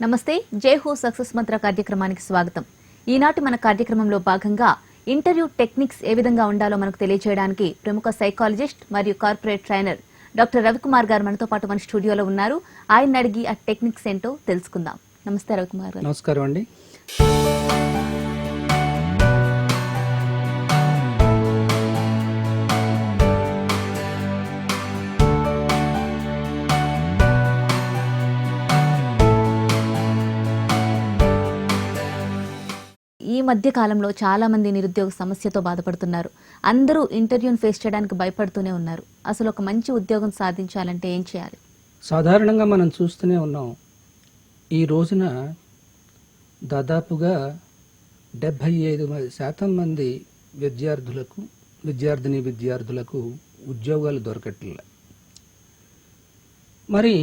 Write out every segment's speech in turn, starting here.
నమస్తే జై హో సక్సెస్ మంత్ర కార్యక్రమానికి స్వాగతం. ఈనాటి మన కార్యక్రమంలో భాగంగా ఇంటర్వ్యూ టెక్నిక్స్ ఏ విధంగా ఉండాలో మనకు తెలియజేయడానికి ప్రముఖ సైకాలజిస్ట్ మరియు కార్పొరేట్ ట్రైనర్ డాక్టర్ రవికుమార్ గారు మనతో పాటు మన స్టూడియోలో ఉన్నారు. ఆయన అడిగి ఆ టెక్నిక్స్ ఏంటో తెలుసుకుందాం. నమస్తే రవికుమార్ గారు. నమస్కారం అండి. ఈ మధ్య కాలంలో చాలామంది నిరుద్యోగ సమస్యతో బాధపడుతున్నారు. అందరూ ఇంటర్వ్యూని ఫేస్ చేయడానికి భయపడుతూనే ఉన్నారు. అసలు ఒక మంచి ఉద్యోగం సాధించాలంటే ఏం చేయాలి? సాధారణంగా మనం చూస్తూనే ఉన్నాం. ఈ రోజున దాదాపుగా డెబ్భై ఐదు శాతం మంది విద్యార్థులకు విద్యార్థిని విద్యార్థులకు ఉద్యోగాలు దొరకట్లే. మరి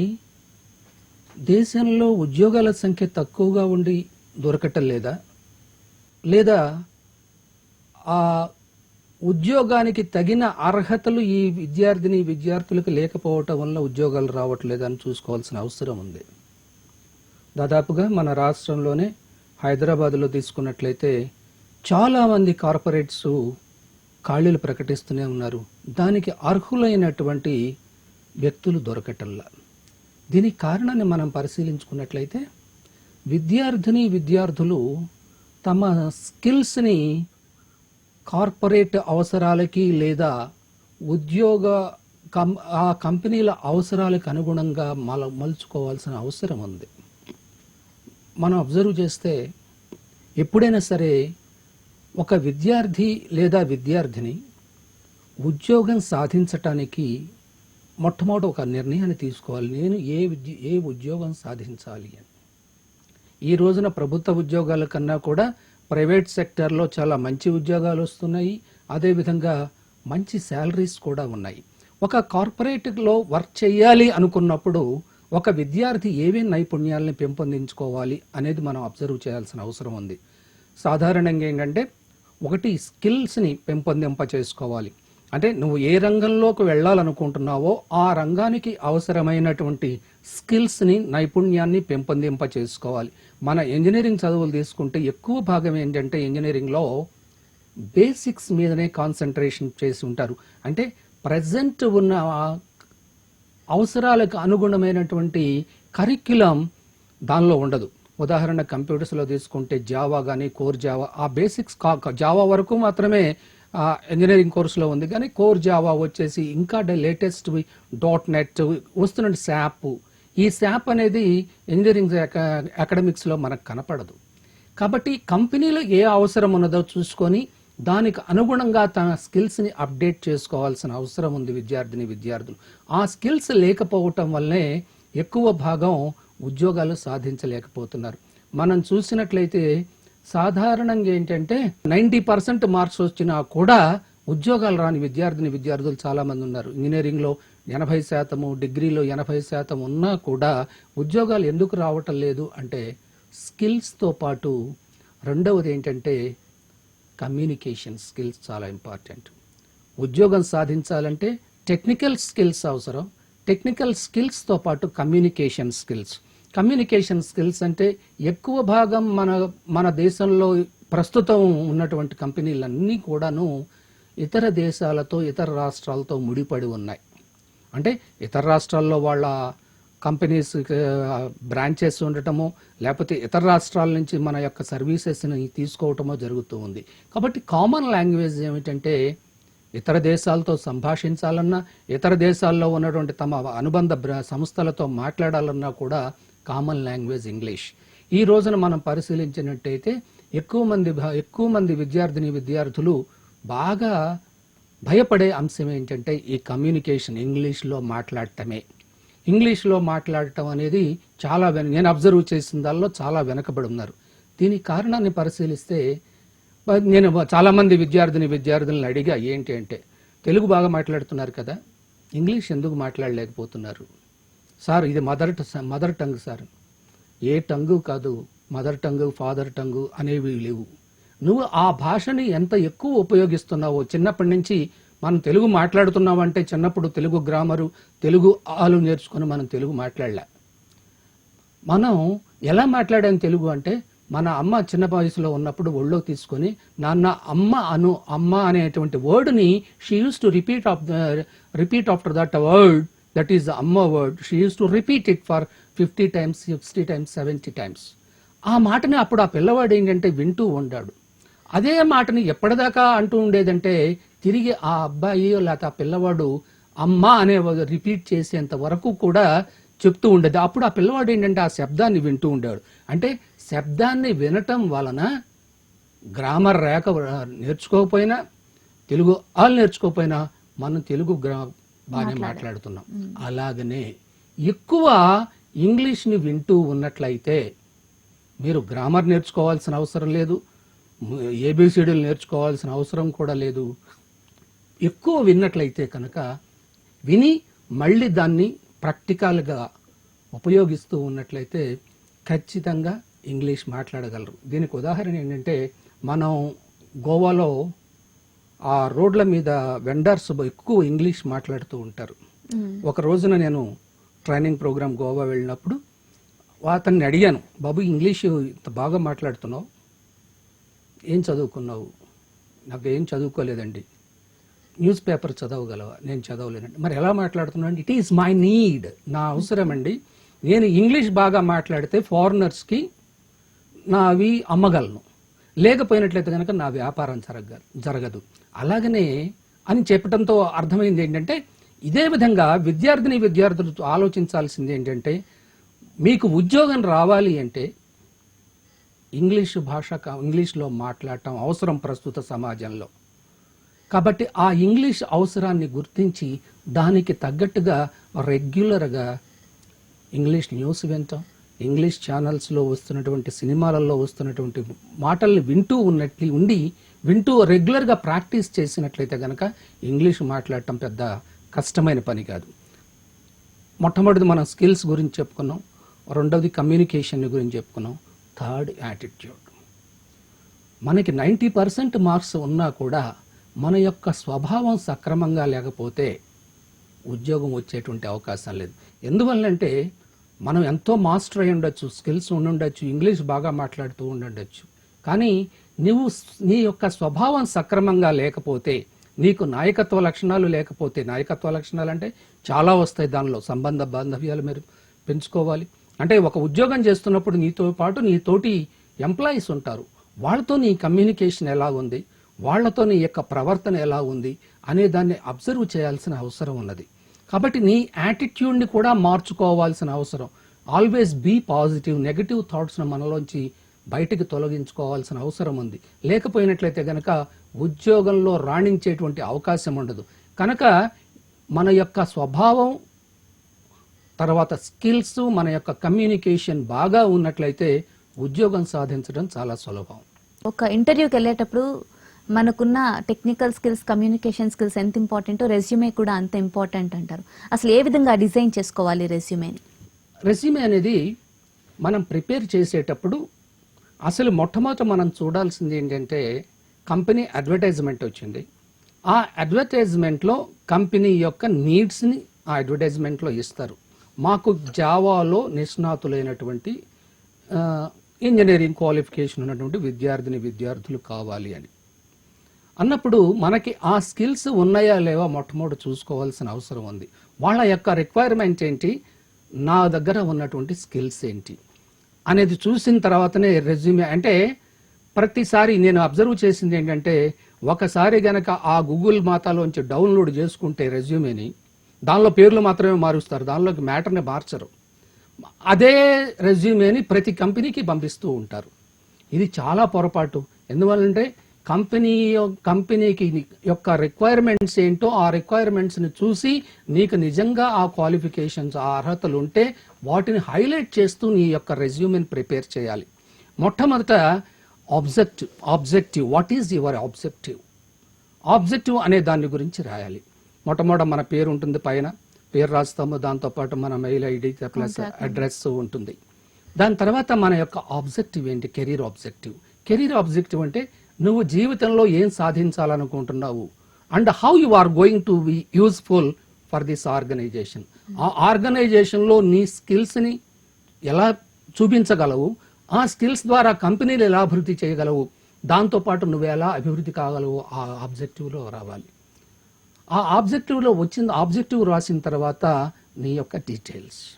దేశంలో ఉద్యోగాల సంఖ్య తక్కువగా ఉండి దొరకటం లేదా? లేదా ఆ ఉద్యోగానికి తగిన అర్హతలు ఈ విద్యార్థిని విద్యార్థులకు లేకపోవటం వల్ల ఉద్యోగాలు రావట్లేదని చూసుకోవాల్సిన అవసరం ఉంది. దాదాపుగా మన రాష్ట్రంలోనే హైదరాబాద్లో తీసుకున్నట్లయితే చాలామంది కార్పొరేట్స్ ఖాళీలు ప్రకటిస్తూనే ఉన్నారు. దానికి అర్హులైనటువంటి వ్యక్తులు దొరకటంలా. దీనికి కారణాన్ని మనం పరిశీలించుకున్నట్లయితే విద్యార్థిని విద్యార్థులు తమ స్కిల్స్ని కార్పొరేట్ అవసరాలకి లేదా ఉద్యోగ కం ఆ కంపెనీల అవసరాలకు అనుగుణంగా మల మలుచుకోవాల్సిన అవసరం ఉంది. మనం అబ్జర్వ్ చేస్తే ఎప్పుడైనా సరే ఒక విద్యార్థి లేదా విద్యార్థిని ఉద్యోగం సాధించటానికి మొట్టమొదటి ఒక నిర్ణయాన్ని తీసుకోవాలి. నేను ఏ విద్య ఏ ఉద్యోగం సాధించాలి అని. ఈ రోజున ప్రభుత్వ ఉద్యోగాల కన్నా కూడా ప్రైవేట్ సెక్టర్లో చాలా మంచి ఉద్యోగాలు వస్తున్నాయి. అదేవిధంగా మంచి శాలరీస్ కూడా ఉన్నాయి. ఒక కార్పొరేట్లో వర్క్ చేయాలి అనుకున్నప్పుడు ఒక విద్యార్థి ఏమేమి నైపుణ్యాలని పెంపొందించుకోవాలి అనేది మనం అబ్జర్వ్ చేయాల్సిన అవసరం ఉంది. సాధారణంగా ఏంటంటే ఒకటి స్కిల్స్ని పెంపొందింప చేసుకోవాలి అంటే నువ్వు ఏ రంగంలోకి వెళ్ళాలనుకుంటున్నావో ఆ రంగానికి అవసరమైనటువంటి స్కిల్స్ని నైపుణ్యాన్ని పెంపొందింప చేసుకోవాలి మన ఇంజనీరింగ్ చదువులు తీసుకుంటే ఎక్కువ భాగం ఏంటంటే ఇంజనీరింగ్లో బేసిక్స్ మీదనే కాన్సన్ట్రేషన్ చేసి ఉంటారు. అంటే ప్రజెంట్ ఉన్న అవసరాలకు అనుగుణమైనటువంటి కరిక్యులం దానిలో ఉండదు. ఉదాహరణ కంప్యూటర్స్లో తీసుకుంటే జావా కానీ కోర్ జావా ఆ బేసిక్స్ కా జావా వరకు మాత్రమే ఇంజనీరింగ్ కోర్సులో ఉంది. కానీ కోర్ జావా వచ్చేసి ఇంకా లేటెస్ట్ డాట్ నెట్ వస్తున్న శాప్. ఈ శాప్ అనేది ఇంజనీరింగ్ అకాడమిక్స్లో మనకు కనపడదు. కాబట్టి కంపెనీలో ఏ అవసరం ఉన్నదో చూసుకొని దానికి అనుగుణంగా తన స్కిల్స్ని అప్డేట్ చేసుకోవాల్సిన అవసరం ఉంది విద్యార్థిని విద్యార్థులు. ఆ స్కిల్స్ లేకపోవటం వల్లే ఎక్కువ భాగం ఉద్యోగాలు సాధించలేకపోతున్నారు. మనం చూసినట్లయితే సాధారణంగా ఏంటంటే నైంటీ పర్సెంట్ మార్క్స్ వచ్చినా కూడా ఉద్యోగాలు రాని విద్యార్థిని విద్యార్థులు చాలా మంది ఉన్నారు. ఇంజనీరింగ్లో ఎనభై శాతము డిగ్రీలో ఎనభై శాతం ఉన్నా కూడా ఉద్యోగాలు ఎందుకు రావటం లేదు అంటే స్కిల్స్తో పాటు రెండవది ఏంటంటే కమ్యూనికేషన్ స్కిల్స్ చాలా ఇంపార్టెంట్. ఉద్యోగం సాధించాలంటే టెక్నికల్ స్కిల్స్ అవసరం. టెక్నికల్ స్కిల్స్తో పాటు కమ్యూనికేషన్ స్కిల్స్. కమ్యూనికేషన్ స్కిల్స్ అంటే ఎక్కువ భాగం మన మన దేశంలో ప్రస్తుతం ఉన్నటువంటి కంపెనీలన్నీ కూడాను ఇతర దేశాలతో ఇతర రాష్ట్రాలతో ముడిపడి ఉన్నాయి. అంటే ఇతర రాష్ట్రాల్లో వాళ్ళ కంపెనీస్ బ్రాంచెస్ ఉండటము లేకపోతే ఇతర రాష్ట్రాల నుంచి మన యొక్క సర్వీసెస్ని తీసుకోవటమో జరుగుతూ ఉంది. కాబట్టి కామన్ లాంగ్వేజ్ ఏమిటంటే ఇతర దేశాలతో సంభాషించాలన్నా ఇతర దేశాల్లో ఉన్నటువంటి తమ అనుబంధ బ్ర- సంస్థలతో మాట్లాడాలన్నా కూడా కామన్ లాంగ్వేజ్ ఇంగ్లీష్ ఈ రోజున మనం పరిశీలించినట్టయితే ఎక్కువ మంది భ- ఎక్కువ మంది విద్యార్థిని విద్యార్థులు బాగా భయపడే అంశం ఏంటంటే ఈ కమ్యూనికేషన్ ఇంగ్లీష్లో మాట్లాడటమే. ఇంగ్లీష్లో మాట్లాడటం అనేది చాలా వెన నేను అబ్జర్వ్ చేసిన దానిలో చాలా వెనకబడి ఉన్నారు. దీని కారణాన్ని పరిశీలిస్తే నేను చాలామంది విద్యార్థిని విద్యార్థులను అడిగా ఏంటి అంటే తెలుగు బాగా మాట్లాడుతున్నారు కదా ఇంగ్లీష్ ఎందుకు మాట్లాడలేకపోతున్నారు? సార్ ఇది మదర్ ట- మదర్ టంగ్ సార్. ఏ టంగు కాదు మదర్ టంగ్ ఫాదర్ టంగు అనేవి లేవు. నువ్వు ఆ భాషని ఎంత ఎక్కువ ఉపయోగిస్తున్నావో చిన్నప్పటి నుంచి మనం తెలుగు మాట్లాడుతున్నామంటే చిన్నప్పుడు తెలుగు గ్రామరు తెలుగు ఆలు నేర్చుకుని మనం తెలుగు మాట్లాడలే. మనం ఎలా మాట్లాడాం తెలుగు అంటే మన అమ్మ చిన్న వయసులో ఉన్నప్పుడు ఒళ్ళో తీసుకొని నాన్న అమ్మ అను అమ్మ అనేటువంటి వర్డ్ని she use to repeat of repeat after that word that is amma word she use to repeat it for fifty times sixty times seventy times ఆ మాటని అప్పుడు ఆ పిల్లవాడు ఏంటంటే వింటూ ఉండాడు. అదే మాటని ఎప్పటిదాకా అంటూ ఉండేదంటే తిరిగి ఆ అబ్బాయి లేకపోతే ఆ పిల్లవాడు అమ్మ అనే రిపీట్ చేసేంత వరకు కూడా చెప్తూ ఉండేది. అప్పుడు ఆ పిల్లవాడు ఏంటంటే ఆ శబ్దాన్ని వింటూ ఉండేవాడు. అంటే శబ్దాన్ని వినటం వలన గ్రామర్ రేఖ నేర్చుకోకపోయినా తెలుగు ఆల్ నేర్చుకోకపోయినా మనం తెలుగు గ్రా బాగానే మాట్లాడుతున్నాం. అలాగనే ఎక్కువ ఇంగ్లీష్ని వింటూ ఉన్నట్లయితే మీరు గ్రామర్ నేర్చుకోవాల్సిన అవసరం లేదు ఏబిసిడీలు నేర్చుకోవాల్సిన అవసరం కూడా లేదు. ఎక్కువ విన్నట్లయితే కనుక విని మళ్ళీ దాన్ని ప్రాక్టికల్గా ఉపయోగిస్తూ ఉన్నట్లయితే ఖచ్చితంగా ఇంగ్లీష్ మాట్లాడగలరు. దీనికి ఉదాహరణ ఏంటంటే మనం గోవాలో ఆ రోడ్ల మీద వెండర్స్ ఎక్కువ ఇంగ్లీష్ మాట్లాడుతూ ఉంటారు. ఒక రోజున నేను ట్రైనింగ్ ప్రోగ్రామ్ గోవా వెళ్ళినప్పుడు అతన్ని అడిగాను బాబు ఇంగ్లీష్ ఇంత బాగా మాట్లాడుతున్నావు. ఏం చదువుకున్నావు? నాకు ఏం చదువుకోలేదండి. న్యూస్ పేపర్ చదవగలవా? నేను చదవలేనండి. మరి ఎలా మాట్లాడుతున్నాను ఇట్ ఈస్ మై నీడ్ నా అవసరం అండి నేను ఇంగ్లీష్ బాగా మాట్లాడితే ఫారినర్స్కి నావి అమ్మగలను. లేకపోయినట్లయితే కనుక నా వ్యాపారం జరగ జరగదు. అలాగనే అని చెప్పడంతో అర్థమైంది ఏంటంటే ఇదే విధంగా విద్యార్థిని విద్యార్థులు ఆలోచించాల్సింది ఏంటంటే మీకు ఉద్యోగం రావాలి అంటే ఇంగ్లీష్ భాష ఇంగ్లీష్లో మాట్లాడటం అవసరం ప్రస్తుత సమాజంలో. కాబట్టి ఆ ఇంగ్లీష్ అవసరాన్ని గుర్తించి దానికి తగ్గట్టుగా రెగ్యులర్గా ఇంగ్లీష్ న్యూస్ వింటాం. ఇంగ్లీష్ ఛానల్స్లో వస్తున్నటువంటి సినిమాలలో వస్తున్నటువంటి మాటల్ని వింటూ ఉన్నట్లు ఉండి వింటూ రెగ్యులర్గా ప్రాక్టీస్ చేసినట్లయితే కనుక ఇంగ్లీష్ మాట్లాడటం పెద్ద కష్టమైన పని కాదు. మొట్టమొదటిది మనం స్కిల్స్ గురించి చెప్పుకున్నాం రెండవది కమ్యూనికేషన్ గురించి చెప్పుకున్నాం థర్డ్ యాటిట్యూడ్. మనకి నైంటీ పర్సెంట్ మార్క్స్ ఉన్నా కూడా మన యొక్క స్వభావం సక్రమంగా లేకపోతే ఉద్యోగం వచ్చేటువంటి అవకాశం లేదు. ఎందువల్లంటే మనం ఎంతో మాస్టర్ అయి ఉండొచ్చు స్కిల్స్ ఉండి ఉండొచ్చు ఇంగ్లీష్ బాగా మాట్లాడుతూ ఉండొచ్చు కానీ నువ్వు నీ యొక్క స్వభావం సక్రమంగా లేకపోతే నీకు నాయకత్వ లక్షణాలు లేకపోతే నాయకత్వ లక్షణాలు అంటే చాలా వస్తాయి దానిలో. సంబంధ బాంధవ్యాలు మీరు పెంచుకోవాలి. అంటే ఒక ఉద్యోగం చేస్తున్నప్పుడు నీతో పాటు నీ తోటి ఎంప్లాయీస్ ఉంటారు. వాళ్ళతో నీ కమ్యూనికేషన్ ఎలా ఉంది? వాళ్ళతో నీ యొక్క ప్రవర్తన ఎలా ఉంది? అనే దాన్ని అబ్జర్వ్ చేయాల్సిన అవసరం ఉన్నది. కాబట్టి నీ యాటిట్యూడ్ని కూడా మార్చుకోవాల్సిన అవసరం. ఆల్వేస్ బీ పాజిటివ్ నెగటివ్ థాట్స్ను మనలోంచి బయటకు తొలగించుకోవాల్సిన అవసరం ఉంది. లేకపోయినట్లయితే గనక ఉద్యోగంలో రాణించేటువంటి అవకాశం ఉండదు. కనుక మన యొక్క స్వభావం తర్వాత స్కిల్స్ మన యొక్క కమ్యూనికేషన్ బాగా ఉన్నట్లయితే ఉద్యోగం సాధించడం చాలా సులభం. ఒక ఇంటర్వ్యూకి వెళ్ళేటప్పుడు మనకున్న టెక్నికల్ స్కిల్స్ కమ్యూనికేషన్ స్కిల్స్ ఎంత ఇంపార్టెంటో రెజ్యూమే కూడా అంత ఇంపార్టెంట్ అంటారు. అసలు ఏ విధంగా డిజైన్ చేసుకోవాలి రెజ్యూమేని రెజ్యూమే అనేది మనం ప్రిపేర్ చేసేటప్పుడు అసలు మొట్టమొదట మనం చూడాల్సింది ఏంటంటే కంపెనీ అడ్వర్టైజ్మెంట్ వచ్చింది. ఆ అడ్వర్టైజ్మెంట్లో కంపెనీ యొక్క నీడ్స్ని ఆ అడ్వర్టైజ్మెంట్లో ఇస్తారు. మాకు జావాలో నిష్ణాతులైనటువంటి ఇంజనీరింగ్ క్వాలిఫికేషన్ ఉన్నటువంటి విద్యార్థిని విద్యార్థులు కావాలి అని. అన్నప్పుడు మనకి ఆ స్కిల్స్ ఉన్నాయా లేవా మొట్టమొదటి చూసుకోవాల్సిన అవసరం ఉంది. వాళ్ళ యొక్క రిక్వైర్మెంట్ ఏంటి? నా దగ్గర ఉన్నటువంటి స్కిల్స్ ఏంటి? అనేది చూసిన తర్వాతనే రెజ్యూమే అంటే ప్రతిసారి నేను అబ్జర్వ్ చేసింది ఏంటంటే ఒకసారి గనక ఆ గూగుల్ మాతాలోంచి డౌన్లోడ్ చేసుకుంటే రెజ్యూమేని దానిలో పేర్లు మాత్రమే మారుస్తారు. దానిలోకి మ్యాటర్ని మార్చరు. అదే రెజ్యూమేని ప్రతి కంపెనీకి పంపిస్తూ ఉంటారు. ఇది చాలా పొరపాటు. ఎందువల్లంటే కంపెనీ కంపెనీకి యొక్క రిక్వైర్మెంట్స్ ఏంటో ఆ రిక్వైర్మెంట్స్ని చూసి నీకు నిజంగా ఆ క్వాలిఫికేషన్స్ ఆ అర్హతలు ఉంటే వాటిని హైలైట్ చేస్తూ నీ యొక్క రెజ్యూమెని ప్రిపేర్ చేయాలి. మొట్టమొదట objective objective what is your objective objective అనే దాని గురించి రాయాలి. మొట్టమొదట మన పేరు ఉంటుంది పైన. పేరు రాస్తాము దాంతోపాటు మన మెయిల్ ఐడి ప్లస్ అడ్రస్ ఉంటుంది. దాని తర్వాత మన యొక్క ఆబ్జెక్టివ్ ఏంటి? కెరీర్ ఆబ్జెక్టివ్ కెరీర్ ఆబ్జెక్టివ్ అంటే నువ్వు జీవితంలో ఏం సాధించాలనుకుంటున్నావు? And how you are going to be useful for this organization? ఆ ఆర్గనైజేషన్లో నీ స్కిల్స్ని ఎలా చూపించగలవు? ఆ స్కిల్స్ ద్వారా కంపెనీలు ఎలా అభివృద్ధి చేయగలవు? దాంతోపాటు నువ్వు ఎలా అభివృద్ధి కాగలవు? ఆ ఆబ్జెక్టివ్లో రావాలి. ఆ ఆబ్జెక్టివ్లో వచ్చిన ఆబ్జెక్టివ్ రాసిన తర్వాత నీ యొక్క డీటెయిల్స్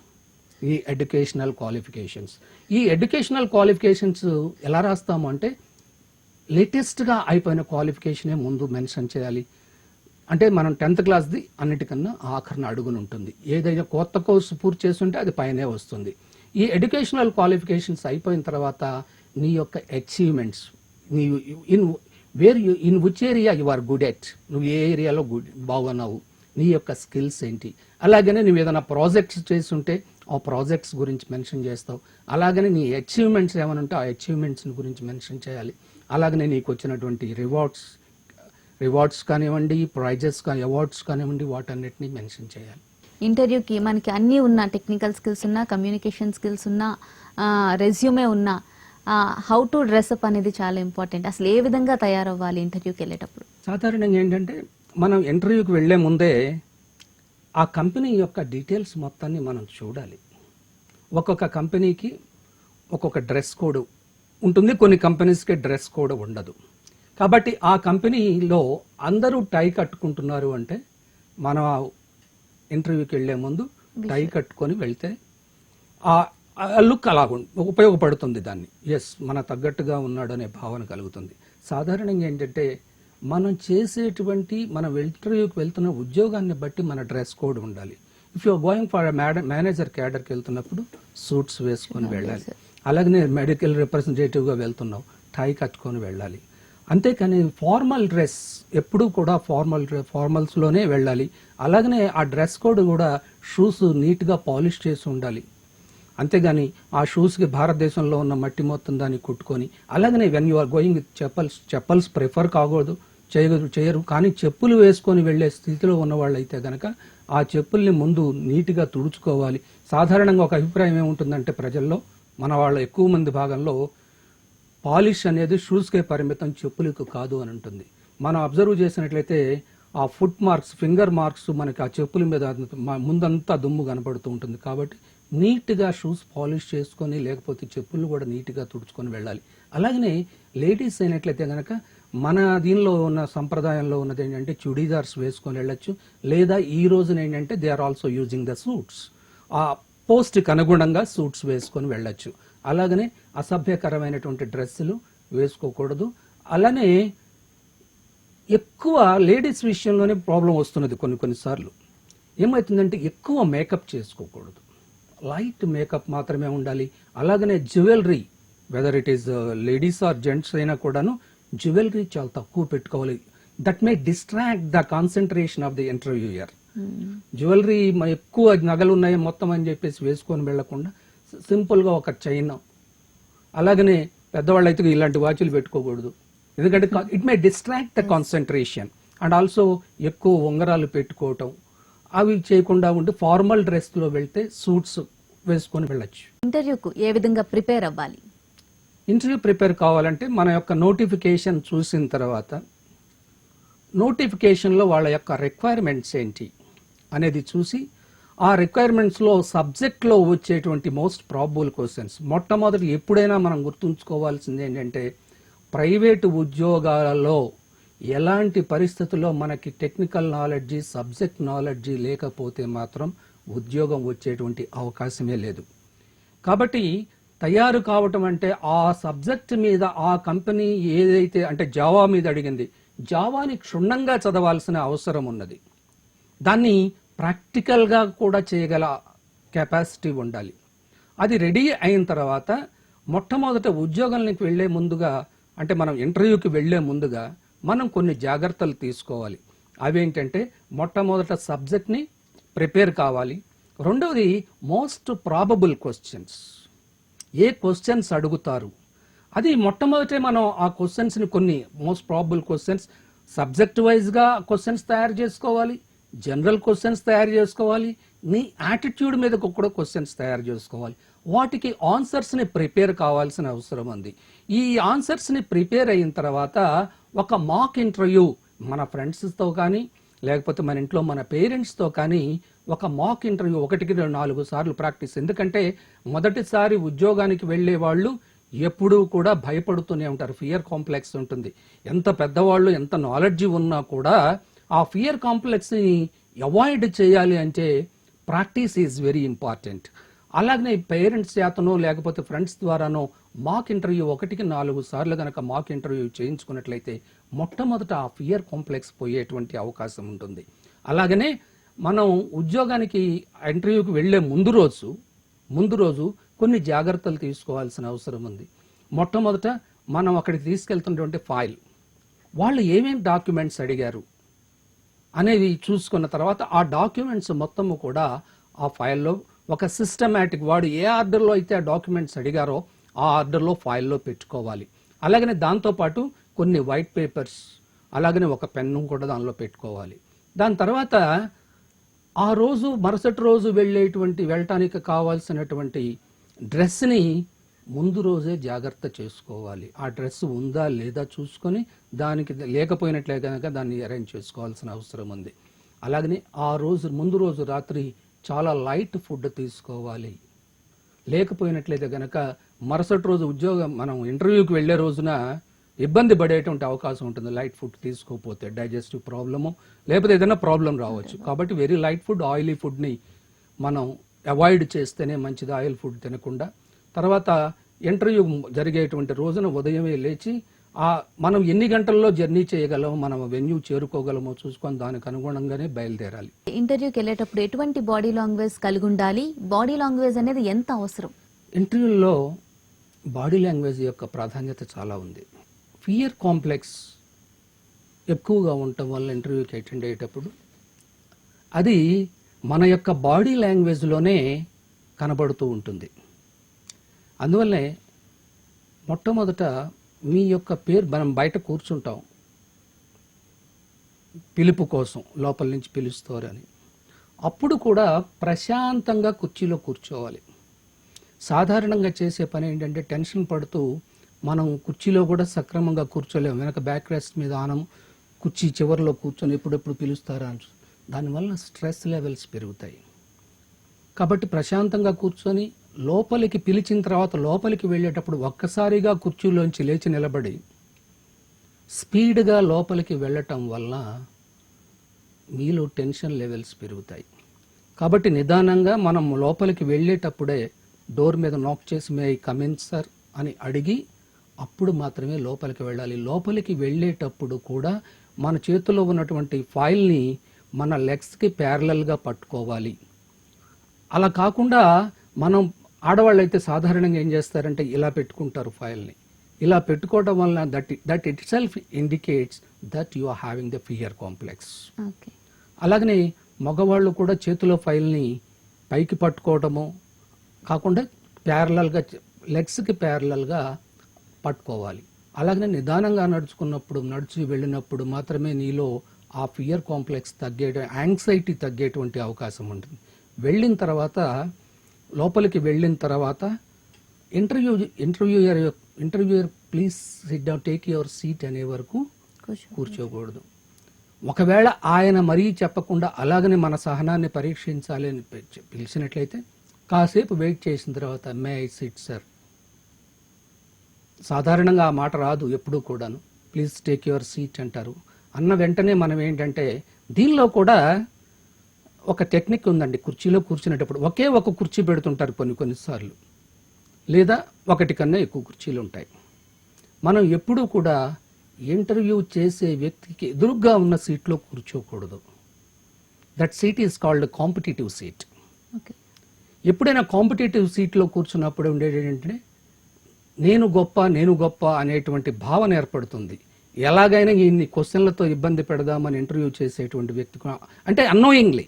ఈ ఎడ్యుకేషనల్ క్వాలిఫికేషన్స్. ఈ ఎడ్యుకేషనల్ క్వాలిఫికేషన్స్ ఎలా రాస్తాము అంటే లేటెస్ట్గా అయిపోయిన క్వాలిఫికేషనే ముందు మెన్షన్ చేయాలి. అంటే మనం టెన్త్ క్లాస్ది అన్నిటికన్నా ఆఖరిన అడుగును ఉంటుంది. ఏదైనా కొత్త కోర్సు పూర్తి చేస్తుంటే అది పైనే వస్తుంది. ఈ ఎడ్యుకేషనల్ క్వాలిఫికేషన్స్ అయిపోయిన తర్వాత నీ యొక్క అచీవ్మెంట్స్ నీ in where you in which area you are good at నువ్వు ఏ ఏరియాలో గుడ్ బాగున్నావు నీ యొక్క స్కిల్స్ ఏంటి? అలాగనే నువ్వు ఏదైనా ప్రాజెక్ట్స్ చేస్తుంటే ఆ ప్రాజెక్ట్స్ గురించి మెన్షన్ చేస్తావు. అలాగనే నీ అచీవ్మెంట్స్ ఏమైనా ఉంటే ఆ అచీవ్మెంట్స్ గురించి మెన్షన్ చేయాలి. అలాగనే నీకు వచ్చినటువంటి రివార్డ్స్ రివార్డ్స్ కానివ్వండి ప్రైజెస్ కానీ అవార్డ్స్ కానివ్వండి వాటన్నిటిని మెన్షన్ చేయాలి. ఇంటర్వ్యూకి మనకి అన్నీ ఉన్న టెక్నికల్ స్కిల్స్ ఉన్నా కమ్యూనికేషన్ స్కిల్స్ ఉన్నా రెజ్యూమే ఉన్నా హౌ టు డ్రెస్అప్ అనేది చాలా ఇంపార్టెంట్ అసలు ఏ విధంగా తయారవ్వాలి ఇంటర్వ్యూకి వెళ్ళేటప్పుడు? సాధారణంగా ఏంటంటే మనం ఇంటర్వ్యూకి వెళ్ళే ముందే ఆ కంపెనీ యొక్క డీటెయిల్స్ మొత్తాన్ని మనం చూడాలి. ఒక్కొక్క కంపెనీకి ఒక్కొక్క డ్రెస్ కోడ్ ఉంటుంది. కొన్ని కంపెనీస్కి డ్రెస్ కోడ్ ఉండదు. కాబట్టి ఆ కంపెనీలో అందరూ టై కట్టుకుంటున్నారు అంటే మనం ఇంటర్వ్యూకి వెళ్ళే ముందు టై కట్టుకొని వెళ్తే ఆ లుక్ అలాగ ఉపయోగపడుతుంది దాన్ని. ఎస్ మన తగ్గట్టుగా ఉన్నాడు అనే భావన కలుగుతుంది. సాధారణంగా ఏంటంటే మనం చేసేటువంటి మనం ఇంటర్వ్యూకి వెళ్తున్న ఉద్యోగాన్ని బట్టి మన డ్రెస్ కోడ్ ఉండాలి. If you going for manager క్యాడర్కి వెళ్తున్నప్పుడు సూట్స్ వేసుకొని వెళ్ళాలి. అలాగనే మెడికల్ రిప్రజెంటేటివ్గా వెళ్తున్నావు. టై కట్టుకొని వెళ్ళాలి. అంతేకాని ఫార్మల్ డ్రెస్ ఎప్పుడూ కూడా ఫార్మల్ ఫార్మల్స్లోనే వెళ్ళాలి. అలాగనే ఆ డ్రెస్ కోడ్ కూడా షూస్ నీట్గా పాలిష్ చేసి ఉండాలి. అంతేగాని ఆ షూస్కి భారతదేశంలో ఉన్న మట్టి మొత్తం దాన్ని కుట్టుకొని అలాగనే when you are going with chappals chappals prefer కాకూడదు. చేయగదు చేయరు. కానీ చెప్పులు వేసుకొని వెళ్ళే స్థితిలో ఉన్న వాళ్ళైతే గనక ఆ చెప్పుల్ని ముందు నీట్గా తుడుచుకోవాలి. సాధారణంగా ఒక అభిప్రాయం ఏముంటుందంటే ప్రజల్లో మన వాళ్ళ ఎక్కువ మంది భాగంలో పాలిష్ అనేది షూస్కే పరిమితం చెప్పులకు కాదు అని ఉంటుంది. మనం అబ్జర్వ్ చేసినట్లయితే ఆ ఫుట్ మార్క్స్ ఫింగర్ మార్క్స్ మనకి ఆ చెప్పుల మీద ముందంతా దుమ్ము కనపడుతూ ఉంటుంది. కాబట్టి నీట్గా షూస్ పాలిష్ చేసుకొని లేకపోతే చెప్పులు కూడా నీట్గా తుడుచుకొని వెళ్ళాలి. అలాగనే లేడీస్ అయినట్లయితే కనుక మన దీనిలో ఉన్న సంప్రదాయంలో ఉన్నది ఏంటంటే చుడీదార్స్ వేసుకొని వెళ్ళొచ్చు. లేదా ఈ రోజున ఏంటంటే they are also using the suits. ఆ పోస్ట్కి అనుగుణంగా సూట్స్ వేసుకొని వెళ్ళొచ్చు. అలాగనే అసభ్యకరమైనటువంటి డ్రెస్సులు వేసుకోకూడదు. అలానే ఎక్కువ లేడీస్ విషయంలోనే ప్రాబ్లం వస్తున్నది కొన్ని కొన్నిసార్లు ఏమవుతుందంటే ఎక్కువ మేకప్ చేసుకోకూడదు. లైట్ మేకప్ మాత్రమే ఉండాలి. అలాగనే jewellery whether it is ladies are gents అయినా కూడాను జ్యువెలరీ చాలా తక్కువ పెట్టుకోవాలి. That may distract the concentration of the interviewer jewellery ఎక్కువ నగలు ఉన్నాయి మొత్తం అని చెప్పేసి వేసుకొని వెళ్ళకుండా సింపుల్గా ఒక చైన్. అలాగనే పెద్దవాళ్ళు అయితే ఇలాంటి వాచ్లు పెట్టుకోకూడదు. ఎందుకంటే it may distract the concentration and also ఎక్కువ ఉంగరాలు పెట్టుకోవటం. అవి చేయకుండా ఉండి ఫార్మల్ డ్రెస్లో వెళ్తే సూట్స్ వేసుకొని వెళ్ళొచ్చు. ఇంటర్వ్యూకు ఏ విధంగా ప్రిపేర్ అవ్వాలి? ఇంటర్వ్యూ ప్రిపేర్ కావాలంటే మన యొక్క నోటిఫికేషన్ చూసిన తర్వాత నోటిఫికేషన్లో వాళ్ళ యొక్క రిక్వైర్మెంట్స్ ఏంటి? అనేది చూసి ఆ రిక్వైర్మెంట్స్లో సబ్జెక్ట్లో వచ్చేటువంటి మోస్ట్ ప్రాబుల్ క్వశ్చన్స్ మొట్టమొదటి ఎప్పుడైనా మనం గుర్తుంచుకోవాల్సింది ఏంటంటే ప్రైవేటు ఉద్యోగాలలో ఎలాంటి పరిస్థితుల్లో మనకి టెక్నికల్ నాలెడ్జి సబ్జెక్ట్ నాలెడ్జి లేకపోతే మాత్రం ఉద్యోగం వచ్చేటువంటి అవకాశమే లేదు. కాబట్టి తయారు కావటం అంటే ఆ సబ్జెక్ట్ మీద ఆ కంపెనీ ఏదైతే అంటే జావా మీద అడిగింది జావాని క్షుణ్ణంగా చదవాల్సిన అవసరం ఉన్నది. దాన్ని ప్రాక్టికల్గా కూడా చేయగల కెపాసిటీ ఉండాలి. అది రెడీ అయిన తర్వాత మొట్టమొదట ఉద్యోగానికి వెళ్ళే ముందుగా అంటే మనం ఇంటర్వ్యూకి వెళ్ళే ముందుగా మనం కొన్ని జాగ్రత్తలు తీసుకోవాలి. అవేంటంటే మొట్టమొదట సబ్జెక్ట్ని ప్రిపేర్ కావాలి. రెండవది మోస్ట్ ప్రాబబుల్ క్వశ్చన్స్. ఏ క్వశ్చన్స్ అడుగుతారు? అది మొట్టమొదటే మనం ఆ క్వశ్చన్స్ని కొన్ని మోస్ట్ ప్రాబుల్ క్వశ్చన్స్ సబ్జెక్ట్ వైజ్గా క్వశ్చన్స్ తయారు చేసుకోవాలి. జనరల్ క్వశ్చన్స్ తయారు చేసుకోవాలి. నీ యాటిట్యూడ్ మీద కూడా క్వశ్చన్స్ తయారు చేసుకోవాలి. వాటికి ఆన్సర్స్ని ప్రిపేర్ కావాల్సిన అవసరం ఉంది. ఈ ఆన్సర్స్ని ప్రిపేర్ అయిన తర్వాత ఒక మాక్ ఇంటర్వ్యూ మన ఫ్రెండ్స్తో కానీ లేకపోతే మన ఇంట్లో మన పేరెంట్స్తో కానీ ఒక మాక్ ఇంటర్వ్యూ ఒకటికి నాలుగు సార్లు ప్రాక్టీస్ ఎందుకంటే మొదటిసారి ఉద్యోగానికి వెళ్ళే వాళ్ళు ఎప్పుడూ కూడా భయపడుతూనే ఉంటారు. ఫియర్ కాంప్లెక్స్ ఉంటుంది. ఎంత పెద్దవాళ్ళు ఎంత నాలెడ్జ్ ఉన్నా కూడా ఆ ఫియర్ కాంప్లెక్స్ని అవాయిడ్ చేయాలి అంటే ప్రాక్టీస్ ఈజ్ వెరీ ఇంపార్టెంట్ అలాగనే పేరెంట్స్ చేతనో లేకపోతే ఫ్రెండ్స్ ద్వారానో మాక్ ఇంటర్వ్యూ ఒకటికి నాలుగు సార్లు గనక మాక్ ఇంటర్వ్యూ చేయించుకున్నట్లయితే మొట్టమొదట ఆ ఫియర్ కాంప్లెక్స్ పోయేటువంటి అవకాశం ఉంటుంది. అలాగనే మనం ఉద్యోగానికి ఇంటర్వ్యూకి వెళ్ళే ముందు రోజు ముందు రోజు కొన్ని జాగ్రత్తలు తీసుకోవాల్సిన అవసరం ఉంది. మొట్టమొదట మనం అక్కడికి తీసుకెళ్తున్నటువంటి ఫైల్ వాళ్ళు ఏమేమి డాక్యుమెంట్స్ అడిగారు? అనేది చూసుకున్న తర్వాత ఆ డాక్యుమెంట్స్ మొత్తము కూడా ఆ ఫైల్లో ఒక సిస్టమేటిక్ వాడు ఏ ఆర్డర్లో అయితే ఆ డాక్యుమెంట్స్ అడిగారో ఆ ఆర్డర్లో ఫైల్లో పెట్టుకోవాలి. అలాగనే దాంతోపాటు కొన్ని వైట్ పేపర్స్ అలాగనే ఒక పెన్ను కూడా దానిలో పెట్టుకోవాలి. దాని తర్వాత ఆ రోజు మరుసటి రోజు వెళ్ళేటువంటి వెళ్ళటానికి కావాల్సినటువంటి డ్రెస్ని ముందు రోజే జాగ్రత్త చేసుకోవాలి. ఆ డ్రెస్ ఉందా లేదా చూసుకొని దానికి లేకపోయినట్లే కనుక దాన్ని అరేంజ్ చేసుకోవాల్సిన అవసరం ఉంది. అలాగనే ఆ రోజు ముందు రోజు రాత్రి చాలా లైట్ ఫుడ్ తీసుకోవాలి. లేకపోయినట్లయితే గనక మరుసటి రోజు ఉద్యోగం మనం ఇంటర్వ్యూకి వెళ్ళే రోజున ఇబ్బంది పడేటువంటి అవకాశం ఉంటుంది లైట్ ఫుడ్ తీసుకోకపోతే. డైజెస్టివ్ ప్రాబ్లము లేకపోతే ఏదైనా ప్రాబ్లం రావచ్చు. కాబట్టి వెరీ లైట్ ఫుడ్ ఆయిలీ ఫుడ్ని మనం అవాయిడ్ చేస్తేనే మంచిది. ఆయిల్ ఫుడ్ తినకుండా తర్వాత ఇంటర్వ్యూ జరిగేటువంటి రోజున ఉదయమే లేచి ఆ మనం ఎన్ని గంటల్లో జర్నీ చేయగలమో మనం వెన్యూ చేరుకోగలమో చూసుకొని దానికి అనుగుణంగానే బయలుదేరాలి. ఇంటర్వ్యూకి వెళ్ళేటప్పుడు ఎటువంటి బాడీ లాంగ్వేజ్ కలిగి ఉండాలి? బాడీ లాంగ్వేజ్ అనేది ఎంత అవసరం? ఇంటర్వ్యూల్లో బాడీ లాంగ్వేజ్ యొక్క ప్రాధాన్యత చాలా ఉంది. ఫియర్ కాంప్లెక్స్ ఎక్కువగా ఉండటం వల్ల ఇంటర్వ్యూకి అటెండ్ అయ్యేటప్పుడు అది మన యొక్క బాడీ లాంగ్వేజ్లోనే కనబడుతూ ఉంటుంది. అందువల్లే మొట్టమొదట మీ యొక్క పేరు మనం బయట కూర్చుంటాం. పిలుపు కోసం లోపల నుంచి పిలుస్తారని అప్పుడు కూడా ప్రశాంతంగా కుర్చీలో కూర్చోవాలి. సాధారణంగా చేసే పని ఏంటంటే టెన్షన్ పడుతూ మనం కుర్చీలో కూడా సక్రమంగా కూర్చోలేము. వెనక బ్యాక్ రెస్ట్ మీద ఆనం కుర్చీ చివరిలో కూర్చొని ఎప్పుడెప్పుడు పిలుస్తారా అని దానివల్ల స్ట్రెస్ లెవెల్స్ పెరుగుతాయి. కాబట్టి ప్రశాంతంగా కూర్చొని లోపలికి పిలిచిన తర్వాత లోపలికి వెళ్ళేటప్పుడు ఒక్కసారిగా కుర్చీలోంచి లేచి నిలబడి స్పీడ్గా లోపలికి వెళ్ళటం వల్ల మీలో టెన్షన్ లెవెల్స్ పెరుగుతాయి. కాబట్టి నిదానంగా మనం లోపలికి వెళ్ళేటప్పుడే డోర్ మీద నాక్ చేసి మే కమిన్ సార్ అని అడిగి అప్పుడు మాత్రమే లోపలికి వెళ్ళాలి. లోపలికి వెళ్ళేటప్పుడు కూడా మన చేతిలో ఉన్నటువంటి ఫైల్ని మన లెగ్స్కి ప్యారలల్గా పట్టుకోవాలి. అలా కాకుండా మనం ఆడవాళ్ళు అయితే సాధారణంగా ఏం చేస్తారంటే ఇలా పెట్టుకుంటారు ఫైల్ని. ఇలా పెట్టుకోవడం వలన that that itself indicates that you are having the fear complex. అలాగనే మగవాళ్ళు కూడా చేతిలో ఫైల్ని పైకి పట్టుకోవడము కాకుండా ప్యారలల్గా లెగ్స్కి ప్యారలల్గా పట్టుకోవాలి. అలాగనే నిదానంగా నడుచుకున్నప్పుడు నడిచి వెళ్ళినప్పుడు మాత్రమే నీలో ఆ ఫియర్ కాంప్లెక్స్ తగ్గే యాంగ్జైటీ తగ్గేటువంటి అవకాశం ఉంటుంది. వెళ్ళిన తర్వాత లోపలికి వెళ్ళిన తర్వాత interview interviewer interviewer please sit down take your seat అనే వరకు కూర్చో. కూర్చోకూడదు. ఒకవేళ ఆయన మరీ చెప్పకుండా అలాగనే మన సహనాన్ని పరీక్షించాలి అని పిలిచి- పిలిచినట్లయితే కాసేపు వెయిట్ చేసిన తర్వాత మే ఐ సిట్ సార్ సాధారణంగా ఆ మాట రాదు ఎప్పుడూ కూడాను. ప్లీజ్ టేక్ యువర్ సీట్ అంటారు. అన్న వెంటనే మనం ఏంటంటే దీనిలో కూడా ఒక టెక్నిక్ ఉందండి కుర్చీలో కూర్చునేటప్పుడు. ఒకే ఒక కుర్చీ పెడుతుంటారు కొన్ని కొన్నిసార్లు లేదా ఒకటి కన్నా ఎక్కువ కుర్చీలు ఉంటాయి. మనం ఎప్పుడూ కూడా ఇంటర్వ్యూ చేసే వ్యక్తికి ఎదురుగ్గా ఉన్న సీట్లో కూర్చోకూడదు. That seat is called competitive seat okay. ఎప్పుడైనా కాంపిటేటివ్ సీట్లో కూర్చున్నప్పుడు ఉండేది ఏంటంటే నేను గొప్ప నేను గొప్ప అనేటువంటి భావన ఏర్పడుతుంది. ఎలాగైనా ఇన్ని క్వశ్చన్లతో ఇబ్బంది పెడదామని ఇంటర్వ్యూ చేసేటువంటి వ్యక్తి అంటే అన్నోయింగ్లీ.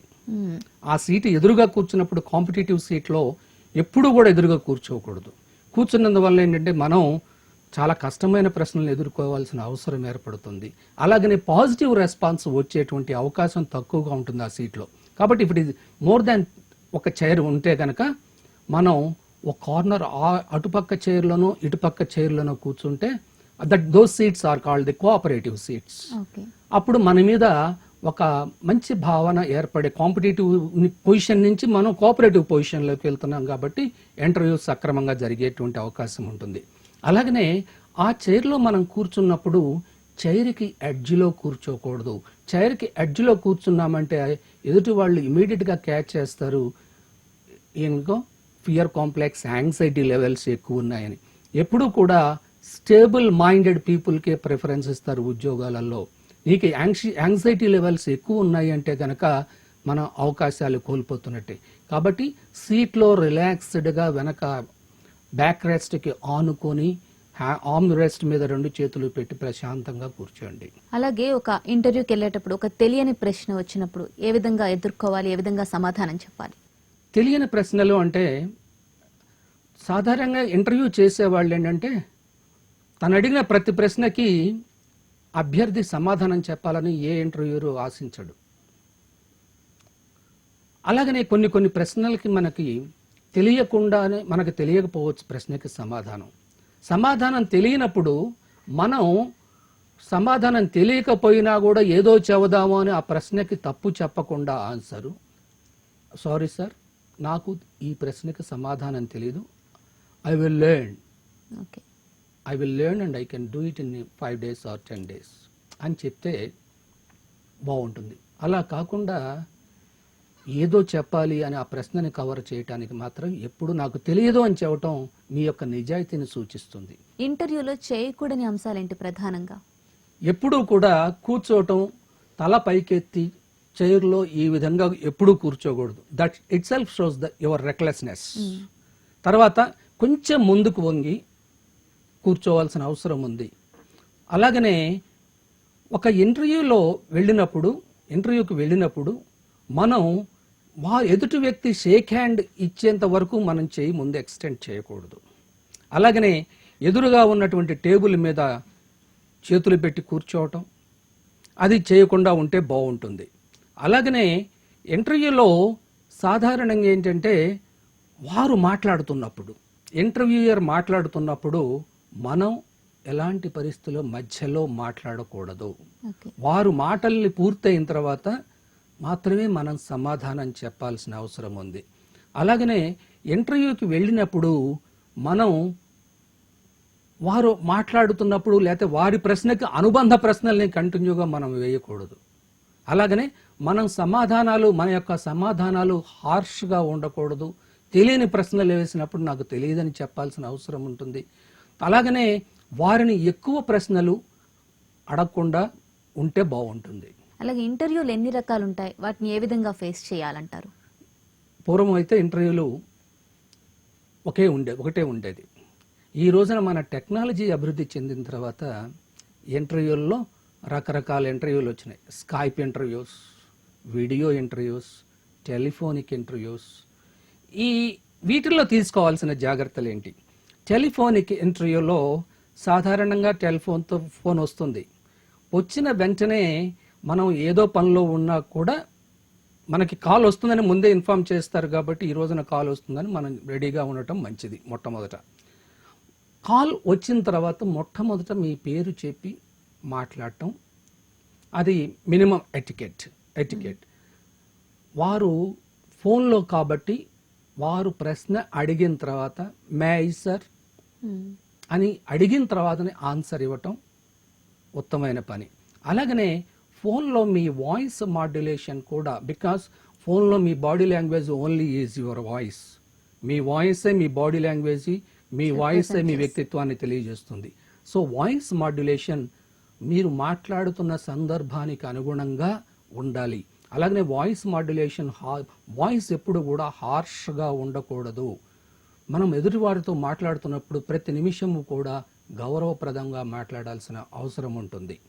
ఆ సీటు ఎదురుగా కూర్చున్నప్పుడు కాంపిటేటివ్ సీట్లో ఎప్పుడూ కూడా ఎదురుగా కూర్చోకూడదు. కూర్చున్నందువల్ల ఏంటంటే మనం చాలా కష్టమైన ప్రశ్నలు ఎదుర్కోవాల్సిన అవసరం ఏర్పడుతుంది. అలాగనే పాజిటివ్ రెస్పాన్స్ వచ్చేటువంటి అవకాశం తక్కువగా ఉంటుంది ఆ సీట్లో. కాబట్టి ఇప్పుడు ఇది మోర్ దాన్ ఒక చైర్ ఉంటే కనుక మనం ఒక కార్నర్ అటుపక్క చైర్లోనో ఇటుపక్క చైర్లోనో కూర్చుంటే that those seats are called the cooperative seats అప్పుడు మన మీద ఒక మంచి భావన ఏర్పడే కాంపిటేటివ్ పొజిషన్ నుంచి మనం కోఆపరేటివ్ పొజిషన్లోకి వెళ్తున్నాం కాబట్టి ఇంటర్వ్యూ సక్రమంగా జరిగేటువంటి అవకాశం ఉంటుంది. అలాగనే ఆ చైర్లో మనం కూర్చున్నప్పుడు చైర్కి ఎడ్జ్లో కూర్చోకూడదు. చైర్కి ఎడ్జ్లో కూర్చున్నామంటే ఎదుటి వాళ్ళు ఇమీడియట్గా క్యాచ్ చేస్తారు. ఇంకో ఫియర్ కాంప్లెక్స్ యాంగ్జైటీ లెవెల్స్ ఎక్కువ ఉన్నాయని. ఎప్పుడూ కూడా స్టేబుల్ మైండెడ్ పీపుల్కే ప్రిఫరెన్స్ ఇస్తారు ఉద్యోగాలలో. నీకు యాంగ్షి యాంగ్జైటీ లెవెల్స్ ఎక్కువ ఉన్నాయి అంటే కనుక మన అవకాశాలు కోల్పోతున్నట్టే. కాబట్టి సీట్లో రిలాక్స్డ్గా వెనక బ్యాక్ రెస్ట్కి ఆనుకొని ఆర్మ్ రెస్ట్ మీద రెండు చేతులు పెట్టి ప్రశాంతంగా కూర్చోండి. అలాగే ఒక ఇంటర్వ్యూకి వెళ్ళేటప్పుడు ఒక తెలియని ప్రశ్న వచ్చినప్పుడు ఏ విధంగా ఎదుర్కోవాలి ఏ విధంగా సమాధానం చెప్పాలి? తెలియని ప్రశ్నలు అంటే సాధారణంగా ఇంటర్వ్యూ చేసేవాళ్ళు ఏంటంటే తను అడిగిన ప్రతి ప్రశ్నకి అభ్యర్థి సమాధానం చెప్పాలని ఏ ఇంటర్వ్యూరు ఆశించడు. అలాగనే కొన్ని కొన్ని ప్రశ్నలకి మనకి తెలియకుండానే మనకు తెలియకపోవచ్చు ప్రశ్నకి సమాధానం. సమాధానం తెలియనప్పుడు మనం సమాధానం తెలియకపోయినా కూడా ఏదో చెబుదాము అని ఆ ప్రశ్నకి తప్పు చెప్పకుండా ఆన్సరు సారీ సార్ నాకు ఈ ప్రశ్నకి సమాధానం తెలియదు I will learn. Okay. I will learn and I can do it in five days or ten days అని చెప్తే బాగుంటుంది. అలా కాకుండా ఏదో చెప్పాలి అని ఆ ప్రశ్నని కవర్ చేయటానికి మాత్రం ఎప్పుడు నాకు తెలియదు అని చెప్పటం మీ యొక్క నిజాయితీని సూచిస్తుంది. ఇంటర్వ్యూలో చేయకూడని అంశాలేంటి ప్రధానంగా? ఎప్పుడూ కూడా కూర్చోవటం తల పైకెత్తి చైర్లో ఈ విధంగా ఎప్పుడూ కూర్చోకూడదు. That itself shows the your recklessness తర్వాత కొంచెం ముందుకు వంగి కూర్చోవాల్సిన అవసరం ఉంది. అలాగనే ఒక ఇంటర్వ్యూలో వెళ్ళినప్పుడు ఇంటర్వ్యూకి వెళ్ళినప్పుడు మనం మా ఎదుటి వ్యక్తి షేక్ హ్యాండ్ ఇచ్చేంత వరకు మనం చేయి ముందు ఎక్స్టెండ్ చేయకూడదు. అలాగనే ఎదురుగా ఉన్నటువంటి టేబుల్ మీద చేతులు పెట్టి కూర్చోవటం అది చేయకుండా ఉంటే బాగుంటుంది. అలాగనే ఇంటర్వ్యూలో సాధారణంగా ఏంటంటే వారు మాట్లాడుతున్నప్పుడు ఇంటర్వ్యూయర్ మాట్లాడుతున్నప్పుడు మనం ఎలాంటి పరిస్థితుల్లో మధ్యలో మాట్లాడకూడదు. వారు మాటల్ని పూర్తయిన తర్వాత మాత్రమే మనం సమాధానం చెప్పాల్సిన అవసరం ఉంది. అలాగనే ఇంటర్వ్యూకి వెళ్ళినప్పుడు మనం వారు మాట్లాడుతున్నప్పుడు లేకపోతే వారి ప్రశ్నకి అనుబంధ ప్రశ్నల్ని కంటిన్యూగా మనం వేయకూడదు. అలాగనే మనం సమాధానాలు మన యొక్క సమాధానాలు హార్ష్గా ఉండకూడదు. తెలియని ప్రశ్నలు వేసినప్పుడు నాకు తెలియదని చెప్పాల్సిన అవసరం ఉంటుంది. అలాగనే వారిని ఎక్కువ ప్రశ్నలు అడగకుండా ఉంటే బాగుంటుంది. అలాగే ఇంటర్వ్యూలు ఎన్ని రకాలు ఉంటాయి వాటిని ఏ విధంగా ఫేస్ చేయాలంటారు? పూర్వం అయితే ఇంటర్వ్యూలు ఒకే ఉండే ఒకటే ఉండేది. ఈ రోజున మన టెక్నాలజీ అభివృద్ధి చెందిన తర్వాత ఇంటర్వ్యూల్లో రకరకాల ఇంటర్వ్యూలు వచ్చినాయి. Skype interviews video interviews telephonic interviews. ఈ వీటిల్లో తీసుకోవాల్సిన జాగ్రత్తలు ఏంటి టెలిఫోనిక్ ఇంటర్వ్యూలో సాధారణంగా టెలిఫోన్తో ఫోన్ వస్తుంది. వచ్చిన వెంటనే మనం ఏదో పనిలో ఉన్నా కూడా మనకి కాల్ వస్తుందని ముందే ఇన్ఫామ్ చేస్తారు కాబట్టి ఈ రోజున కాల్ వస్తుందని మనం రెడీగా ఉండటం మంచిది మొట్టమొదట. కాల్ వచ్చిన తర్వాత మొట్టమొదట మీ పేరు చెప్పి మాట్లాడటం. అది మినిమం ఎటికెట్ ఎటికెట్. వారు ఫోన్లో కాబట్టి వారు ప్రశ్న అడిగిన తర్వాత మే ఐ సార్ అని అడిగిన తర్వాతనే ఆన్సర్ ఇవ్వటం ఉత్తమైన పని. అలాగనే ఫోన్లో మీ వాయిస్ మాడ్యులేషన్ కూడా బికాస్ ఫోన్లో మీ body language only is your voice. మీ వాయిసే మీ బాడీ లాంగ్వేజ్ మీ వాయిసే మీ వ్యక్తిత్వాన్ని తెలియజేస్తుంది. సో వాయిస్ మాడ్యులేషన్ మీరు మాట్లాడుతున్న సందర్భానికి అనుగుణంగా ఉండాలి. అలాగనే వాయిస్ మాడ్యులేషన్ వాయిస్ ఎప్పుడు కూడా హార్ష్గా ఉండకూడదు. మనం ఎదుటివారితో మాట్లాడుతున్నప్పుడు ప్రతి నిమిషము కూడా గౌరవప్రదంగా మాట్లాడాల్సిన అవసరం ఉంటుంది.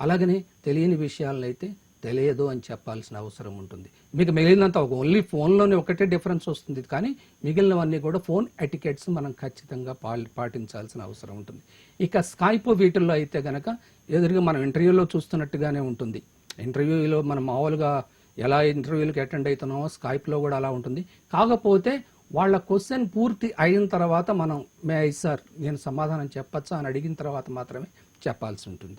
అలాగనే తెలియని విషయాలనైతే తెలియదు అని చెప్పాల్సిన అవసరం ఉంటుంది. మీకు మిగిలినంత ఒక ఓన్లీ ఫోన్లోనే ఒకటే డిఫరెన్స్ వస్తుంది. కానీ మిగిలినవన్నీ కూడా ఫోన్ ఎటికెట్స్ మనం ఖచ్చితంగా పా- పాటించాల్సిన అవసరం ఉంటుంది. ఇక స్కైప్ వీటిల్లో అయితే గనక ఎదురుగా మనం ఇంటర్వ్యూలో చూస్తున్నట్టుగానే ఉంటుంది. ఇంటర్వ్యూలో మనం మామూలుగా ఎలా ఇంటర్వ్యూలకు అటెండ్ అవుతున్నామో స్కైప్లో కూడా అలా ఉంటుంది. కాకపోతే వాళ్ళ క్వశ్చన్ పూర్తి అయిన తర్వాత మనం మే ఐ సార్ నేను సమాధానం చెప్పచ్చా? అని అడిగిన తర్వాత మాత్రమే చెప్పాల్సి ఉంటుంది.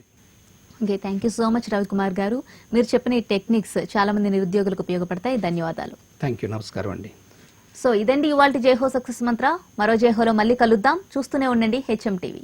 Okay thank you so much Ravikumar garu. మీరు చెప్పిన ఈ టెక్నిక్స్ చాలా మంది నిరుద్యోగులకు ఉపయోగపడతాయి. ధన్యవాదాలు. థ్యాంక్ యూ నమస్కారం అండి. సో ఇదండి ఇవాళ జైహో సక్సెస్ మంత్ర. మరో జైహోలో మళ్ళీ కలుద్దాం. చూస్తూనే ఉండండి హెచ్ఎం టీవీ.